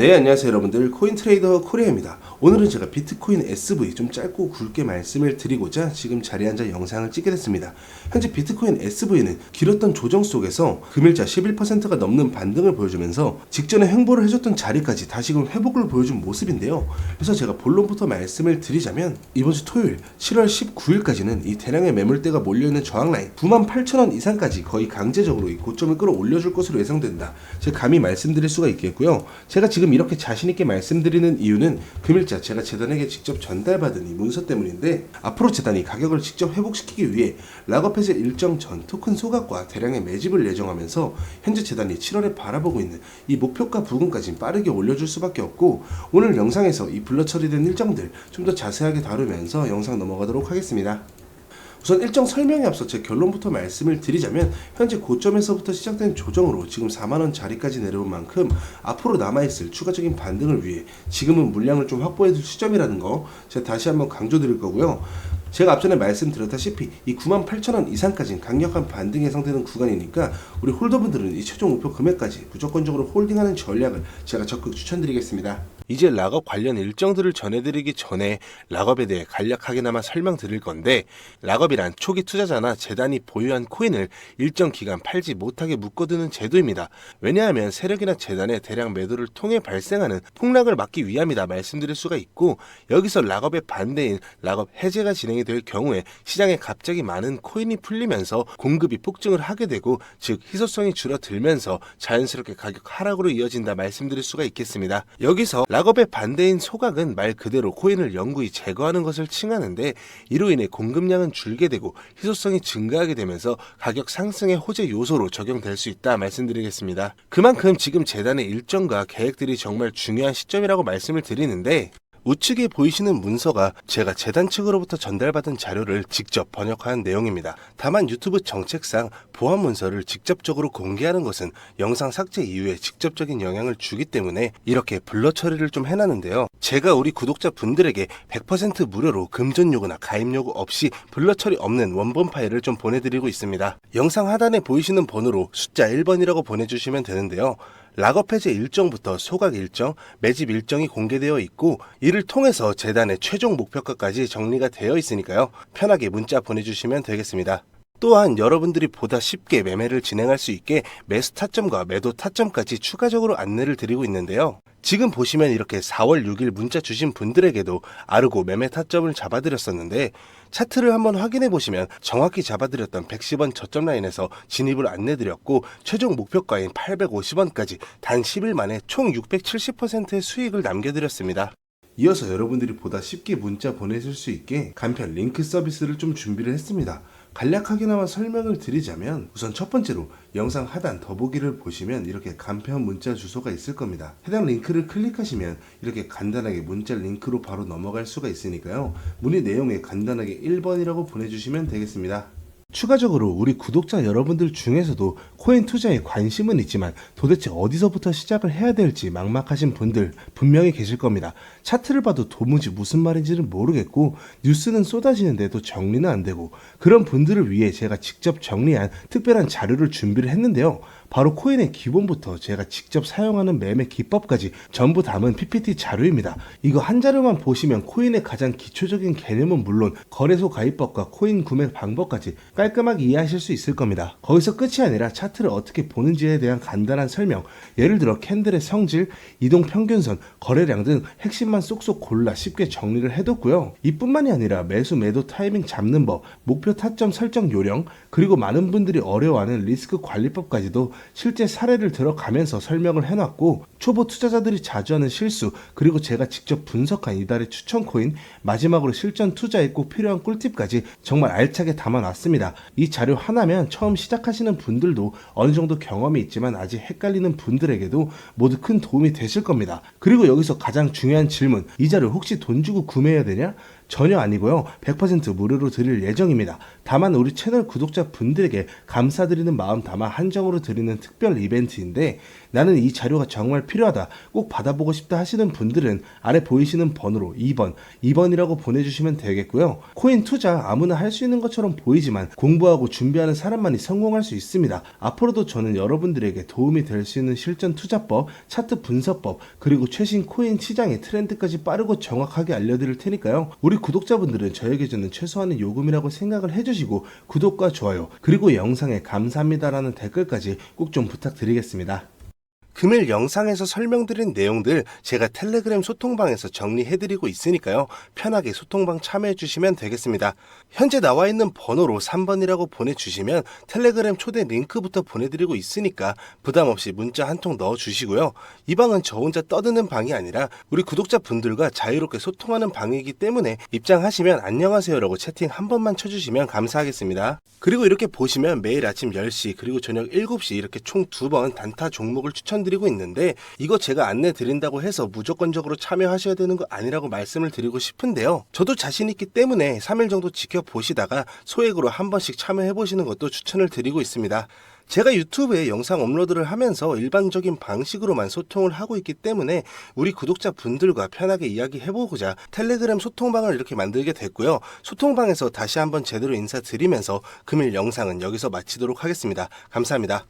네 안녕하세요 여러분들. 코인 트레이더 코리아입니다 오늘은 제가 비트코인 SV 좀 짧고 굵게 말씀을 드리고자 지금 자리에 앉아 영상을 찍게 됐습니다. 현재 비트코인 SV는 길었던 조정 속에서 금일자 11%가 넘는 반등을 보여주면서 직전에 횡보를 해줬던 자리까지 다시금 회복을 보여준 모습인데요. 그래서 제가 본론부터 말씀을 드리자면 이번 주 토요일 7월 19일까지는 이 대량의 매물대가 몰려있는 저항 라인 98,000원 이상까지 거의 강제적으로 이 고점을 끌어올려줄 것으로 예상된다. 제가 감히 말씀드릴 수가 있겠고요. 제가 지금 이렇게 자신있게 말씀드리는 이유는 금일 자 제가 재단에게 직접 전달받은 이 문서 때문인데 앞으로 재단이 가격을 직접 회복시키기 위해 락업 해제 일정 전 토큰 소각과 대량의 매집을 예정하면서 현재 재단이 7월에 바라보고 있는 이 목표가 부근까지 빠르게 올려줄 수밖에 없고 오늘 영상에서 이 불러 처리된 일정들 좀 더 자세하게 다루면서 영상 넘어가도록 하겠습니다. 우선 일정 설명에 앞서 제 결론부터 말씀을 드리자면 현재 고점에서부터 시작된 조정으로 지금 4만원 자리까지 내려온 만큼 앞으로 남아있을 추가적인 반등을 위해 지금은 물량을 좀 확보해 둘 시점이라는 거 제가 다시 한번 강조 드릴 거고요. 제가 앞전에 말씀드렸다시피 이 98,000원 이상까지는 강력한 반등 예상되는 구간이니까 우리 홀더분들은 이 최종 목표 금액까지 무조건적으로 홀딩하는 전략을 제가 적극 추천드리겠습니다. 이제 락업 관련 일정들을 전해드리기 전에 락업에 대해 간략하게나마 설명드릴 건데 락업이란 초기 투자자나 재단이 보유한 코인을 일정 기간 팔지 못하게 묶어두는 제도입니다. 왜냐하면 세력이나 재단의 대량 매도를 통해 발생하는 폭락을 막기 위함이다 말씀드릴 수가 있고 여기서 락업의 반대인 락업 해제가 진행이 될 경우에 시장에 갑자기 많은 코인이 풀리면서 공급이 폭증을 하게 되고 즉 희소성이 줄어들면서 자연스럽게 가격 하락으로 이어진다 말씀드릴 수가 있겠습니다. 여기서 락 업의 반대인 소각은 말 그대로 코인을 영구히 제거하는 것을 칭하는데 이로 인해 공급량은 줄게 되고 희소성이 증가하게 되면서 가격 상승의 호재 요소로 적용될 수 있다 말씀드리겠습니다. 그만큼 지금 재단의 일정과 계획들이 정말 중요한 시점이라고 말씀을 드리는데 우측에 보이시는 문서가 제가 재단 측으로부터 전달받은 자료를 직접 번역한 내용입니다. 다만 유튜브 정책상 보안 문서를 직접적으로 공개하는 것은 영상 삭제 이후에 직접적인 영향을 주기 때문에 이렇게 블러 처리를 좀 해놨는데요. 제가 우리 구독자 분들에게 100% 무료로 금전 요구나 가입 요구 없이 블러 처리 없는 원본 파일을 좀 보내드리고 있습니다. 영상 하단에 보이시는 번호로 숫자 1번이라고 보내주시면 되는데요. 락업 해제 일정부터 소각 일정, 매집 일정이 공개되어 있고 이를 통해서 재단의 최종 목표가까지 정리가 되어 있으니까요. 편하게 문자 보내주시면 되겠습니다. 또한 여러분들이 보다 쉽게 매매를 진행할 수 있게 매수 타점과 매도 타점까지 추가적으로 안내를 드리고 있는데요. 지금 보시면 이렇게 4월 6일 문자 주신 분들에게도 아르고 매매 타점을 잡아드렸었는데 차트를 한번 확인해 보시면 정확히 잡아드렸던 110원 저점 라인에서 진입을 안내드렸고 최종 목표가인 850원까지 단 10일 만에 총 670%의 수익을 남겨드렸습니다. 이어서 여러분들이 보다 쉽게 문자 보내실 수 있게 간편 링크 서비스를 좀 준비를 했습니다. 간략하게나마 설명을 드리자면 우선 첫 번째로 영상 하단 더보기를 보시면 이렇게 간편 문자 주소가 있을 겁니다. 해당 링크를 클릭하시면 이렇게 간단하게 문자 링크로 바로 넘어갈 수가 있으니까요. 문의 내용에 간단하게 1번이라고 보내주시면 되겠습니다. 추가적으로 우리 구독자 여러분들 중에서도 코인 투자에 관심은 있지만 도대체 어디서부터 시작을 해야 될지 막막하신 분들 분명히 계실 겁니다. 차트를 봐도 도무지 무슨 말인지는 모르겠고 뉴스는 쏟아지는데도 정리는 안 되고 그런 분들을 위해 제가 직접 정리한 특별한 자료를 준비를 했는데요. 바로 코인의 기본부터 제가 직접 사용하는 매매 기법까지 전부 담은 PPT 자료입니다. 이거 한 자료만 보시면 코인의 가장 기초적인 개념은 물론 거래소 가입법과 코인 구매 방법까지 깔끔하게 이해하실 수 있을 겁니다. 거기서 끝이 아니라 차트 를 어떻게 보는지에 대한 간단한 설명, 예를 들어 캔들의 성질, 이동 평균선, 거래량 등 핵심만 쏙쏙 골라 쉽게 정리를 해뒀고요. 이뿐만이 아니라 매수 매도 타이밍 잡는 법, 목표 타점 설정 요령, 그리고 많은 분들이 어려워하는 리스크 관리법까지도 실제 사례를 들어가면서 설명을 해놨고 초보 투자자들이 자주 하는 실수 그리고 제가 직접 분석한 이달의 추천 코인 마지막으로 실전 투자에 꼭 필요한 꿀팁까지 정말 알차게 담아놨습니다. 이 자료 하나면 처음 시작하시는 분들도 어느 정도 경험이 있지만 아직 헷갈리는 분들에게도 모두 큰 도움이 되실 겁니다. 그리고 여기서 가장 중요한 질문 이 자료 혹시 돈 주고 구매해야 되냐? 전혀 아니고요. 100% 무료로 드릴 예정입니다. 다만 우리 채널 구독자 분들에게 감사드리는 마음 담아 한정으로 드리는 특별 이벤트인데 나는 이 자료가 정말 필요하다. 꼭 받아보고 싶다 하시는 분들은 아래 보이시는 번호로 2번, 2번이라고 보내주시면 되겠고요. 코인 투자 아무나 할 수 있는 것처럼 보이지만 공부하고 준비하는 사람만이 성공할 수 있습니다. 앞으로도 저는 여러분들에게 도움이 될 수 있는 실전 투자법, 차트 분석법, 그리고 최신 코인 시장의 트렌드까지 빠르고 정확하게 알려드릴 테니까요. 우리 구독자분들은 저에게 주는 최소한의 요금이라고 생각을 해주시고 구독과 좋아요, 그리고 영상에 감사합니다라는 댓글까지 꼭 좀 부탁드리겠습니다. 금일 영상에서 설명드린 내용들 제가 텔레그램 소통방에서 정리해드리고 있으니까요. 편하게 소통방 참여해주시면 되겠습니다. 현재 나와 있는 번호로 3번이라고 보내주시면 텔레그램 초대 링크부터 보내드리고 있으니까 부담 없이 문자 한 통 넣어주시고요. 이 방은 저 혼자 떠드는 방이 아니라 우리 구독자분들과 자유롭게 소통하는 방이기 때문에 입장하시면 안녕하세요라고 채팅 한 번만 쳐주시면 감사하겠습니다. 그리고 이렇게 보시면 매일 아침 10시 그리고 저녁 7시 이렇게 총 두 번 단타 종목을 추천 드리고 있는데 이거 제가 안내 드린다고 해서 무조건적으로 참여하셔야 되는 거 아니라고 말씀을 드리고 싶은데요. 저도 자신 있기 때문에 3일 정도 지켜보시다가 소액으로 한 번씩 참여해 보시는 것도 추천을 드리고 있습니다. 제가 유튜브에 영상 업로드를 하면서 일반적인 방식으로만 소통을 하고 있기 때문에 우리 구독자 분들과 편하게 이야기해보고자 텔레그램 소통방을 이렇게 만들게 됐고요. 소통방에서 다시 한번 제대로 인사드리면서 금일 영상은 여기서 마치도록 하겠습니다. 감사합니다.